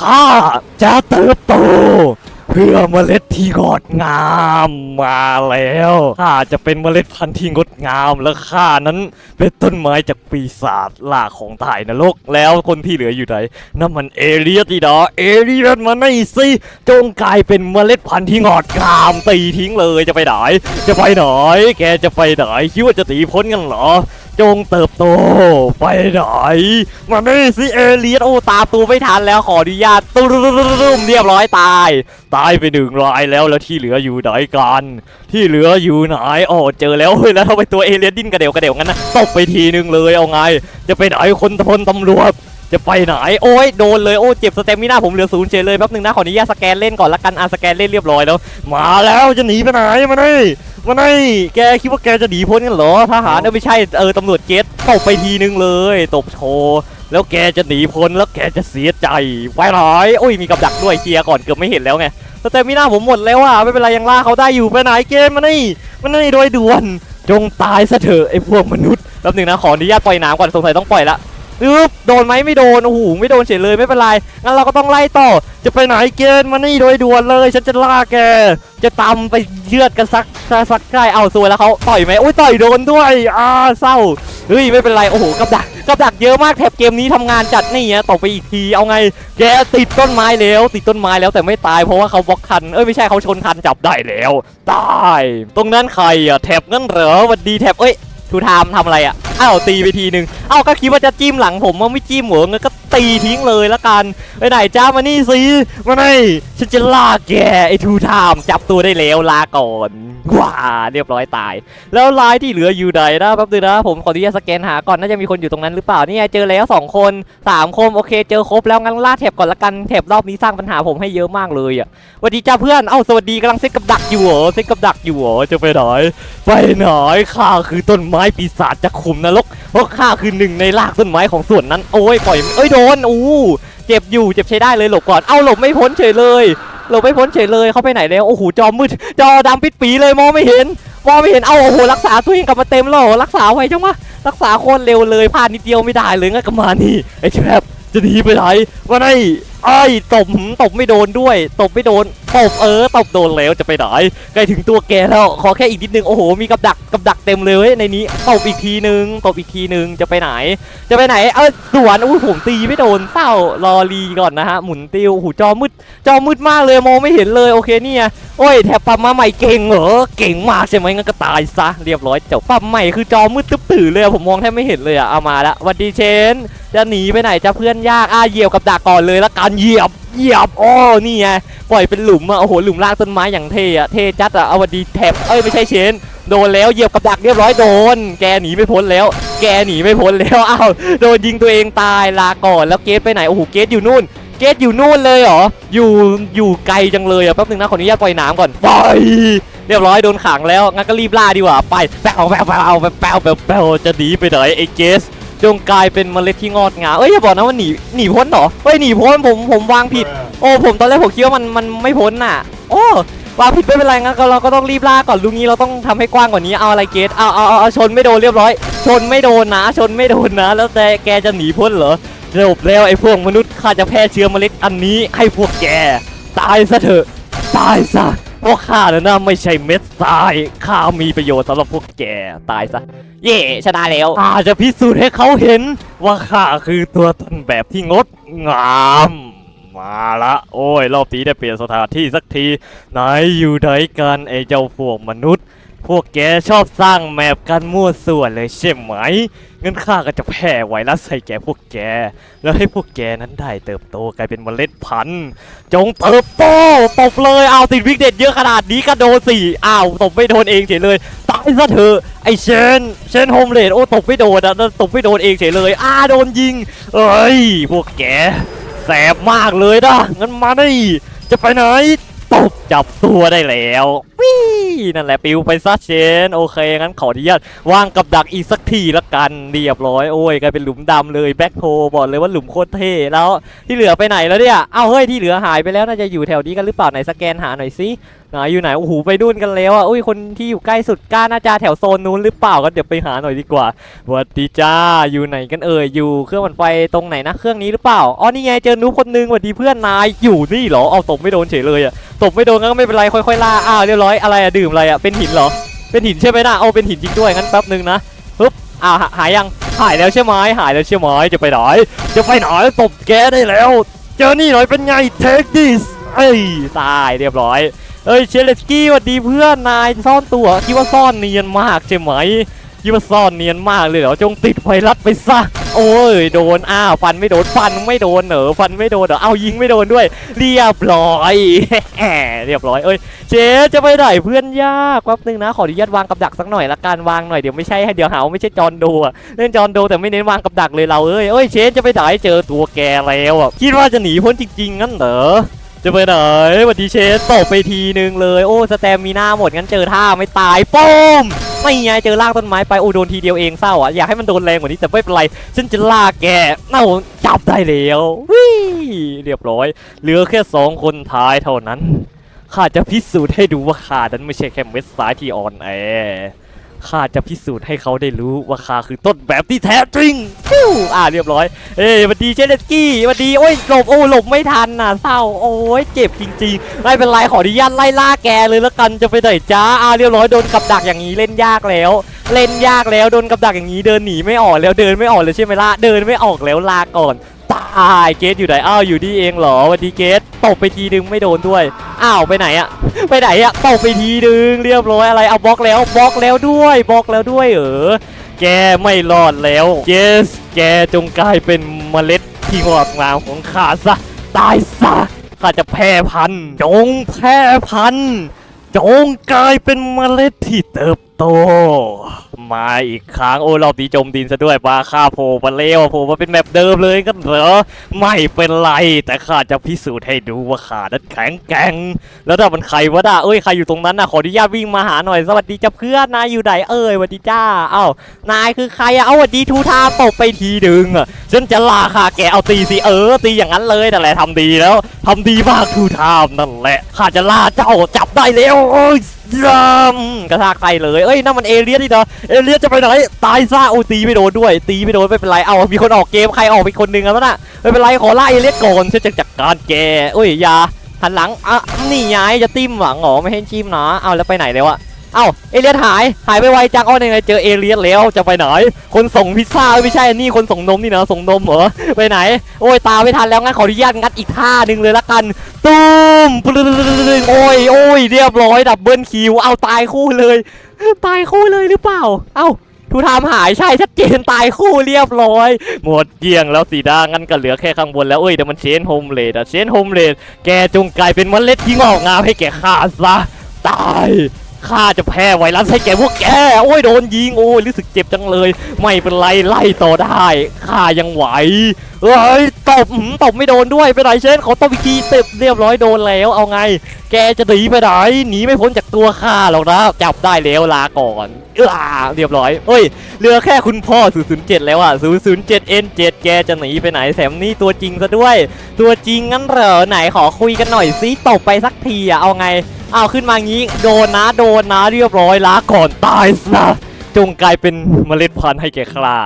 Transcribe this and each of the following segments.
ข้าจะเติบโต เพื่อเมล็ดที่งดงามมาแล้วข้าจะเป็นเมล็ดพันธุ์ที่งดงามและข้านั้นเป็นต้นไม้จากปีศาจล่าของถ่ายนรกแล้วคนที่เหลืออยู่ไหนนั่นมันเอเลียสีดาเอเลียสมานี่สิจงกลายเป็นเมล็ดพันธุ์ที่งดงามตีทิ้งเลยจะไปไหนจะไปไหนแกจะไปไหนคิดว่าจะตีพ้นกันเหรอ จงเติบโต ไปไหนมานี่สิเอเลียสโอ้ตามตัวไม่ทันแล้วขออนุญาตตุ้มเรียบร้อยตาย ตายไปหนึ่งรายแล้วแล้วที่เหลืออยู่ไหนกัน ที่เหลืออยู่ไหนอ๋อเจอแล้วเฮ้ยแล้วทำไมตัวเอเลียนดิ้นกระเดวกระเดวงั้นนะตบไปทีนึงเลยเอาไง จะไปไหนคนพลตำรวจ จะไปไหนโอ้ยโดนเลยโอ้เจ็บสเตมิน่าผมเหลือศูนย์เฉยเลยแป๊บนึงนะขออนุญาตสแกนเล่นก่อนละกันอะสแกนเล่นเรียบร้อยแล้ว มาแล้วจะหนีไปไหนมานี่มานี่แกคิดว่าแกจะหนีพ้นกันเหรอทหารเออไม่ใช่เออตำรวจเกตตบไปทีนึงเลยตบโชว์แล้วแกจะหนีพ้นแล้วแกจะเสียใจไปไหนโอ้ยมีกับดักด้วยเคลียร์ก่อนเกือบไม่เห็นแล้วไงสเตมิน่าผมหมดแล้วอะไม่เป็นไรยังล่าเขาได้อยู่ไปไหนเกมมานี่มานี่โดยด่วนจงตายซะเถอะไอ้พวกมนุษย์แป๊บนึงนะขออนุญาตปล่อยน้ำก่อนสงสัยต้องปล่อยละ อึ๊บโดนไหมไม่โดนโอ้โหไม่โดนเฉยเลยไม่เป็นไรงั้นเราก็ต้องไล่ต่อ จะไปไหนเกณฑ์มานี่โดยด่วนเลย ฉันจะล่าแก จะตำไปเยือดกันสักสักใกล้เอาซวยแล้วเขาต่อยไหมโอ้ยต่อยโดนด้วยอ่าเศร้าเฮ้ยไม่เป็นไรโอ้โหกับดักกับดักเยอะมากแถบเกมนี้ทำงานจัดนี่ฮะตกไปอีกทีเอาไงแกติดต้นไม้แล้ว ติดต้นไม้แล้วแต่ไม่ตายเพราะว่าเขาบล็อกคันเอ้ยไม่ใช่เขาชนคันจับได้แล้วตาย ตรงนั้นใครอะแถบงั้นเหรอวันดีแถบเอ้ย ทูไทม์ทำอะไรอะอ้าวตีไปทีหนึ่งอ้าวก็คิดว่าจะจิ้มหลังผมว่าไม่จิ้มเหรองั้นก็ตีทิ้งเลยละกันไปไหนจ้ามานี่สิมานี่ฉันจะลากแกไอ้ทูไทม์จับตัวได้แล้วลาก่อน ว้าเรียบร้อยตาย แล้วลายที่เหลืออยู่ไหนนะแป๊บนึงนะผมขออนุญาตสแกนหาก่อนน่าจะมีคนอยู่ตรงนั้นหรือเปล่านี่ไงเจอแล้วสองคนสามคนโอเค เจอครบแล้วงั้นล่าแถบก่อนละกันแถบรอบนี้สร้างปัญหาผมให้เยอะมากเลยอะสวัสดีจ้าเพื่อนเอ้าสวัสดีกำลังเซ็ตกับดักอยู่เหรอเซ็ตกับดักอยู่เหรอจะไปไหนไปไหนข้าคือต้นไม้ปีศาจจะขุมนรกเพราะข้าคือหนึ่งในรากต้นไม้ของส่วนนั้นโอ้ยปล่อยเอ้ยโดนอู้เจ็บอยู่เจ็บใช้ได้เลยหลบก่อน เอ้าหลบไม่พ้นเฉยเลย เราไม่พ้นเฉยเลยเขาไปไหนแล้วโอ้โหจอมืดจอดำปิดปีเลยมองไม่เห็นมองไม่เห็นเอาโอ้โหรักษาตัวเองกลับมาเต็มแล้วรักษาไว้จังวะรักษาโคตรเร็วเลยพลาดนิดเดียวไม่ได้เลยงั้นก็มานี่ไอ้แชบจะหนีไปไหนวะไอ้ไอ้ตบตบไม่โดนด้วย ตบไม่โดน ตบเออตบโดนแล้วจะไปไหนใกล้ถึงตัวแกแล้วขอแค่อีกนิดนึงโอ้โหมีกับดักกับดักเต็มเลยในนี้ตบอีกทีนึงตบอีกทีนึงจะไปไหน จะไปไหนเออสวนอุ้ยผมตีไม่โดนเศร้ารอรีก่อนนะฮะหมุนติวโอ้โหจอมืดจอมืดมากเลยมองไม่เห็นเลยโอเคเนี่ยโอ้ยแถบปั๊มมาใหม่เก่งเหรอเก่งมากใช่ไหมงั้นก็ตายซะเรียบร้อยจบปั๊มใหม่คือจอมืดตึ๊บตื่นเลยผมมองแทบไม่เห็นเลยอะเอามาละวัดดีเชน จะหนีไปไหนจะเพื่อนยากอะเหยียบกับดักก่อนเลยละกันเหยียบเหยียบโอ้นี่ไงปล่อยเป็นหลุมอะโอ้โหหลุมลากต้นไม้อย่างเท่อะเท่จัดอะเอาวันดีแท็บเอ้ยไม่ใช่เชนโดนแล้วเหยียบกับดักเรียบร้อยโดน แกหนีไม่พ้นแล้ว แกหนีไม่พ้นแล้วอ้าวโดนยิงตัวเองตายลาก่อนแล้วเกตไปไหนโอ้โหเกตอยู่นู่นเกตอยู่นู่นเลยเหรอ อยู่อยู่ไกลจังเลยอะแป๊บนึงนะขออนุญาตปล่อยน้ำก่อนปล่อยเรียบร้อยโดนขังแล้วงั้นก็รีบล่าดีกว่าไปแปวแปวแปวแปวแปวแปวแปวจะหนีไปไหนไอ้เกส จงกลายเป็นเมล็ดที่งอกงามเอ้ยอย่าบอกนะว่าหนีหนีพ้นเหรอเฮ้ยหนีพ้นผมผมวางผิด โอ้ผมตอนแรกผมคิดว่ามันมันไม่พ้นน่ะ โอ้วางผิดไม่เป็นไรงั้นก็เราก็ต้องรีบล่าก่อนลุงนี้เราต้องทำให้กว้างกว่านี้เอาอะไรเกตเอาเอาเอาเอาชนไม่โดนเรียบร้อย ชนไม่โดนนะ ชนไม่โดนนะ แล้วแต่แกจะหนีพ้นเหรอจบแล้วไอ้พวกมนุษย์ข้าจะแพร่เชื้อเมล็ดอันนี้ให้พวกแกตายซะเถอะตายซะเพราะข้าเนี่ยนะไม่ใช่เม็ดทรายข้ามีประโยชน์สำหรับพวกแกตายซะ เย่ชนะแล้วข้าจะพิสูจน์ให้เขาเห็น ว่าข้าคือตัวต้นแบบที่งดงาม มาละ โอ้ย รอบนี้ได้เปลี่ยนสถานที่สักที ไหนอยู่ไหนกันไอ้เจ้าพวกมนุษย์ พวกแกชอบสร้างแมปกันมั่วส่วนเลยใช่ไหมงั้นข้าก็จะแผ่ไวรัสใส่แกพวกแก แล้วให้พวกแกนั้นได้เติบโตกลายเป็นเมล็ดพันธุ์ จงเติบโตตบเลยเอาติดวิกเด็ดเยอะขนาดนี้ก็โดนสี่อ้าวตบไม่โดนเองเฉยเลย ตายซะเถอะไอเชนเชนโฮมเลดโอ้ตบไม่โดนอะตบไม่โดนเองเฉยเลยอ้าโดนยิงเอ้ยพวกแกแสบมากเลยนะงั้นมาดิจะไปไหนตบจับตัวได้แล้ววินั่นแหละปิวไปซะเชนโอเคงั้นขออนุญาตวางกับดักอีกสักทีละกันเรียบร้อยโอ้ยกลายเป็นหลุมดำเลยแบ็คโฮบอกเลยว่าหลุมโคตรเท่แล้วที่เหลือไปไหนแล้วเนี่ยเอ้าเฮ้ยที่เหลือหายไปแล้วน่าจะอยู่แถวนี้กันหรือเปล่าไหนสแกนหาหน่อยสิ ไหนอยู่ไหนโอ้โหไปดุนกันแล้วอะอุ้ยคนที่อยู่ใกล้สุดกล้าน่าจะแถวโซนนู้นหรือเปล่าก็เดี๋ยวไปหาหน่อยดีกว่าสวัสดีจ้าอยู่ไหนกันเอ่ยอยู่เครื่องปั่นไฟตรงไหนนะเครื่องนี้หรือเปล่าอ๋อนี่ไงเจอนูบคนนึงสวัสดีเพื่อนนายอยู่นี่เหรอเอาตบไม่โดนเฉยเลยอะตบไม่โดนก็ไม่เป็นไรค่อยๆล่าอ้าวเรียบร้อยอะไรอะดื่มอะไรอะเป็นหินเหรอเป็นหินใช่ไหมนะเอาเป็นหินจริงด้วยงั้นแป๊บนึงนะปึ๊บอ่าหาหายยังหายแล้วใช่ไหมหายแล้วใช่ไหมจะไปไหนจะไปไหนตบแกได้แล้ว เจอนี่หน่อยเป็นไง take this เอ้ยตายเรียบร้อย เอ้ยเชลสกี้สวัสดีเพื่อนนายซ่อนตัวคิดว่าซ่อนเนียนมากใช่ไหมคิดว่าซ่อนเนียนมากเลยเหรอจงติดไวรัสไปซะโอ้ยโดนอ้าวฟันไม่โดนฟันไม่โดนเหรอฟันไม่โดนเหรอเอายิงไม่โดนด้วย เรียบร้อยเรียบร้อยเอ้ยเจ๊จะไปไหนเพื่อนยากแป๊บนึงนะขออนุญาตวางกับดักสักหน่อยละกันวางหน่อยเดี๋ยวไม่ใช่ให้เดี๋ยวหาไม่ใช่จอนโดอะเล่นจอนโดแต่ไม่เน้นวางกับดักเลยเราเอ้ยเอ้ยเชจะไปไหนเจอตัวแกแล้วอะคิดว่าจะหนีพ้นจริงๆงั้นเหรอ จะไปไหนวัสดีเชสตบไปทีนึงเลย โอ้สแตมมีหน้าหมดงั้นเจอท่าไม่ตายป้มไม่ไงเจอลากต้นไม้ไปโอ้โดนทีเดียวเองเศร้าอะอยากให้มันโดนแรงกว่านี้แต่ไม่เป็นไรฉันจะลากแกเน่าจับได้แล้ววิเรียบร้อยเหลือแค่สองคนท้ายเท่านั้นข้าจะพิสูจน์ให้ดูว่าข้านั้นไม่ใช่แค่เม็ดสายที่อ่อนแอ ข้าจะพิสูจน์ให้เขาได้รู้ว่าข้าคือต้นแบบที่แท้จริงฟิวอ่าเรียบร้อย เอ้ยวัสดีเชเลสกี้วัสดีโอ้ยหลบโอ้หลบไม่ทันน่ะเศร้าโอ้ยเจ็บจริงๆไม่เป็นไรขออนุญาตไล่ล่าแกเลยแล้วกันจะไปไหนจ้าอ่าเรียบร้อยโดนกับดักอย่างนี้เล่นยากแล้ว เล่นยากแล้วโดนกับดักอย่างนี้เดินหนีไม่ออกแล้วเดินไม่ออกเลยใช่ไหมล่ะเดินไม่ออกแล้วลาก่อน ตายเกตอยู่ไหนอ้าวอยู่ดีเองเหรอวัสดีเกตตบไปทีนึงไม่โดนด้วยอ้าวไปไหนอะไปไหนอะตบไปทีนึงเรียบร้อยอะไรเอาบล็อกแล้วบล็อกแล้วด้วยบล็อกแล้วด้วยเออแกไม่รอดแล้วเจสแกจงกลายเป็นเมล็ดที่งอกงามของข้าซะตายซะข้าจะแพร่พันธุ์จงแพร่พันธุ์จงกลายเป็นเมล็ดที่เติบโต มาอีกครั้งโอ้รอบนี้จมดินซะด้วยปลาข้าโผล่มาเร็วโผล่มาเป็นแบบเดิมเลยกันเหรอไม่เป็นไรแต่ข้าจะพิสูจน์ให้ดูว่าข้านั้นแข็งแกร่งแล้วถ้ามันใครวะด่าเอ้ยใครอยู่ตรงนั้นน่ะขออนุญาตวิ่งมาหาหน่อยสวัสดีจ้าเพื่อนนายอยู่ไหนเอ้ยสวัสดีจ้าเอ้านายคือใครอะเอ้าสวัสดีทูทาตบไปทีดึงอะฉันจะลาค่ะแกเอาตีสิเออตีอย่างนั้นเลยแต่แหละทำดีแล้วทำดีมากทูทามนั่นแหละข้าจะลาเจ้าจับได้แล้วโอ้ยยัมกระชากไปเลย เอ้ยนั่นมันเอเลียสนี่เนาะเอเลียจะไปไหนตายซะโอ้ตีไม่โดนด้วย ตีไม่โดนไม่เป็นไรเอามีคนออกเกมใครออกไปคนหนึ่งแล้วนะไม่เป็นไรขอล่าเอเลียก่อนฉันจะจัดการแกเอ้ยยาหันหลังอะนี่ยายจะติ้มหวังเหรอไม่ให้จิ้มนะเอาแล้วไปไหนแล้วอะ เอ้าเอเลียสหายหายไปไวจังอ้อยังไงเจอเอเลียสแล้วจะไปไหน คนส่งพิซซ่าไม่ใช่นี่คนส่งนมนี่นะส่งนมเหรอไปไหน โอ้ยตาไม่ทันแล้วงั้นขออนุญาตงัดอีกท่าหนึ่งเลยละกันตุ้มปึ้งโอ้ยโอ้ยเรียบร้อยดับเบิลคิวเอาตายคู่เลย ตายคู่เลยหรือเปล่า เอ้าทูทามหายใช่ชัดเจนตายคู่เรียบร้อย หมดเกลี้ยงแล้วสีดางั้นก็เหลือแค่ข้างบนแล้วเอ้ยแต่มันเชนโฮมเลดอะเชนโฮมเลดแกจงกลายเป็นเมล็ดที่งอกงามให้แกข้าซะตาย ข้าจะแพ้ไวรัสให้แกพวกแก โอ้ยโดนยิง โอ้ยรู้สึกเจ็บจังเลย ไม่เป็นไรไล่ต่อได้ข้ายังไหวเอ้ยตบหืมตบไม่โดนด้วยไปไหนเช่นขอตบอีกทีเต็บเรียบร้อยโดนแล้ว เอาไง แกจะหนีไปไหนหนีไม่พ้นจากตัวข้าหรอกนะจับได้แล้วลาก่อนเออเรียบร้อยเฮ้ยเหลือแค่คุณพ่อ 007 แล้วอะ 007N7 แกจะหนีไปไหนแถมนี่ตัวจริงซะด้วย ตัวจริงงั้นเหรอไหนขอคุยกันหน่อยซิตบไปสักทีอะเอาไง เอาขึ้นมางี้โดนนะโดนนะเรียบร้อยลาก่อนตายซะจงกลายเป็นเมล็ดพันธุ์ให้แกคลา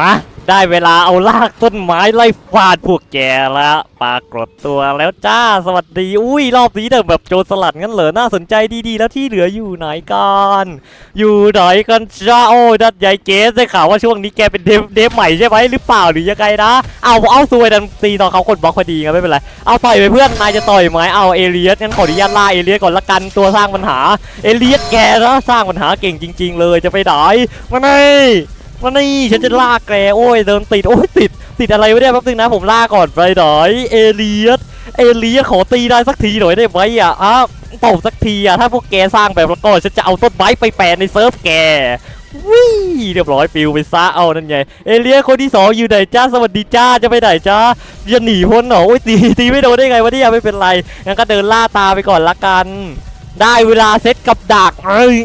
มา ได้เวลาเอาลากต้นไม้ไล่ฟาดพวกแกแล้ว ปากฏตัวแล้วจ้าสวัสดี อุ้ยรอบนี้เดิมแบบโจรสลัดงั้นเหรอน่าสนใจดีๆ แล้วที่เหลืออยู่ไหนกันอยู่ไหนกันจ้าโอ้ยดัดใหญ่เกสได้ข่าวว่าช่วงนี้แกเป็นเดฟเดฟใหม่ใช่ไหมหรือเปล่าหรือยังไงนะ เอาเอาซวยดันตีตอนเขากดบล็อกพอดีไงไม่เป็นไรเอาต่อยไปเพื่อนนายจะต่อยไหมเอาเอเลียสงั้นขออนุญาตล่าเอเลียสก่อนละกันตัวสร้างปัญหาเอเลียสแกนะสร้างปัญหาเก่งจริง ๆ เลยจะไปไหนมาไง มานี่ฉันจะล่าแกโอ้ยเดินติดโอ้ยติด ติดอะไรไม่ได้แป๊บนึงนะผมลากก่อนไปหน่อยเอเลียสเอเลียสขอตีได้สักทีหน่อยได้ไหมอะอ้าวตบสักทีอะถ้าพวกแกสร้างแบบแล้วก็ฉันจะเอาต้นไม้ไปแปะในเซิร์ฟแกวิเรียบร้อยปิวไปซะเอานั่นไงเอเลียคนที่สองอยู่ไหนจ้าสวัสดีจ้าจะไปไหนจ้าจะหนีพ้นเหรอโอ้ยตีตีไม่โดนได้ไงวะเนี่ยไม่เป็นไรงั้นก็เดินล่าตาไปก่อนละกัน ได้เวลาเซตกับดักเอ้ย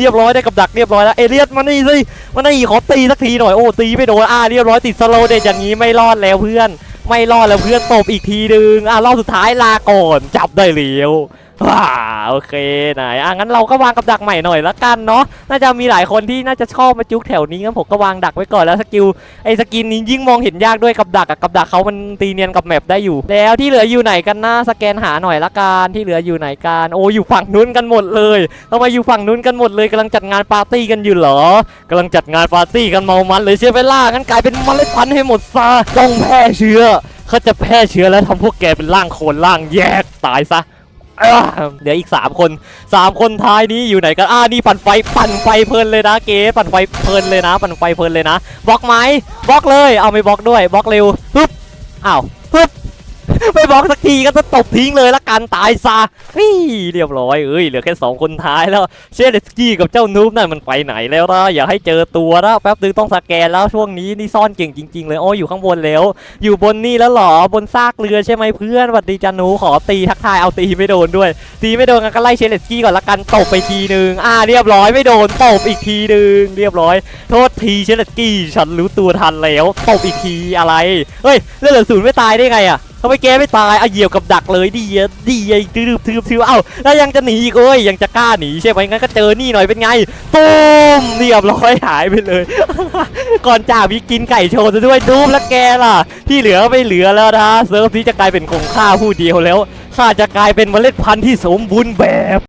เรียบร้อยได้กับดักเรียบร้อยแล้วเอเลียสมานี่สิมานี่ขอตีสักทีหน่อยโอ้ตีไม่โดนอ่าเรียบร้อยติดสโลว์เด็ดอย่างนี้ไม่รอดแล้วเพื่อน ไม่รอดแล้วเพื่อนตบอีกทีนึงอ่ารอบสุดท้ายลาก่อนจับได้แล้ว ว้าโอเคไหนอะงั้นเราก็วางกับดักใหม่หน่อยละกันเนาะน่าจะมีหลายคนที่น่าจะชอบมาจุกแถวนี้งั้นผมก็วางดักไว้ก่อนแล้วสกิลไอ้สกินนี้ยิ่งมองเห็นยากด้วยกับดักอะกับดักเขามันตีเนียนกับแมปได้อยู่ แล้วที่เหลืออยู่ไหนกันนะสแกนหาหน่อยละกันที่เหลืออยู่ไหนกันโอ้อยู่ฝั่งนู้นกันหมดเลยทำไมอยู่ฝั่งนู้นกันหมดเลยกำลังจัดงานปาร์ตี้กันอยู่เหรอกำลังจัดงานปาร์ตี้กันเมามันเลยเชื่อไปล่างั้นกลายเป็นเมล็ดพันธุ์ให้หมดซะต้องแพร่เชื้อเขาจะแพร่เชื้อแล้วทำพวกแกเป็นร่างโคลนร่างแยกตายซะ อ่าเดี๋ยวอีก 3 คน 3 คนท้ายนี้อยู่ไหนกันอ่านี่ปั่นไฟปั่นไฟเพลินเลยนะเก๋ปั่นไฟเพลินเลยนะปั่นไฟเพลินเลยนะบล็อกไหมบล็อกเลยเอาไม่บล็อกด้วยบล็อกเร็วปึ๊บอ้าวปึ๊บ ไม่บอกสักทีก็จะตบทิ้งเลยละกันตายซะนี่เรียบร้อยเอ้ยเหลือแค่สองคนท้ายแล้วเชเดสกี้กับเจ้านูบนั่นมันไปไหนแล้วนะอย่าให้เจอตัวนะแป๊บนึงต้องสแกนแล้วช่วงนี้นี่ซ่อนเก่งจริง ๆ เลยโอ้อยู่ข้างบนแล้ว อยู่บนนี่แล้วหรอบนซากเรือใช่ไหมเพื่อนสวัสดีจันนูขอตีทักทายเอาตีไม่โดนด้วย ตีไม่โดนก็ไล่เชเลสกี้ก่อนละกันตบไปทีนึงอ่าเรียบร้อยไม่โดนตบอีกทีนึงเรียบร้อย โทษทีเชเลสกี้ฉันรู้ตัวทันแล้วตบอีกทีอะไรเฮ้ยเลือดเหลือศูนย์ไม่ตายได้ไงอะ ทำไมแกไม่ตายอะเหยียบกับดักเลยดีอะดีอะทืบทืบทืบเอ้าแล้วยังจะหนีอีกเอ้ยยังจะกล้าหนีใช่ไหมงั้นก็เจอนี่หน่อยเป็นไงตูมเรียบร้อยหายไปเลย ก่อนจากมีกินไก่โชว์ซะด้วยดูมแล้วแกล่ะ ที่เหลือไม่เหลือแล้วนะเซิร์ฟนี้จะกลายเป็นของข้าผู้เดียวแล้วข้าจะกลายเป็นเมล็ดพันธุ์ที่สมบูรณ์แบบ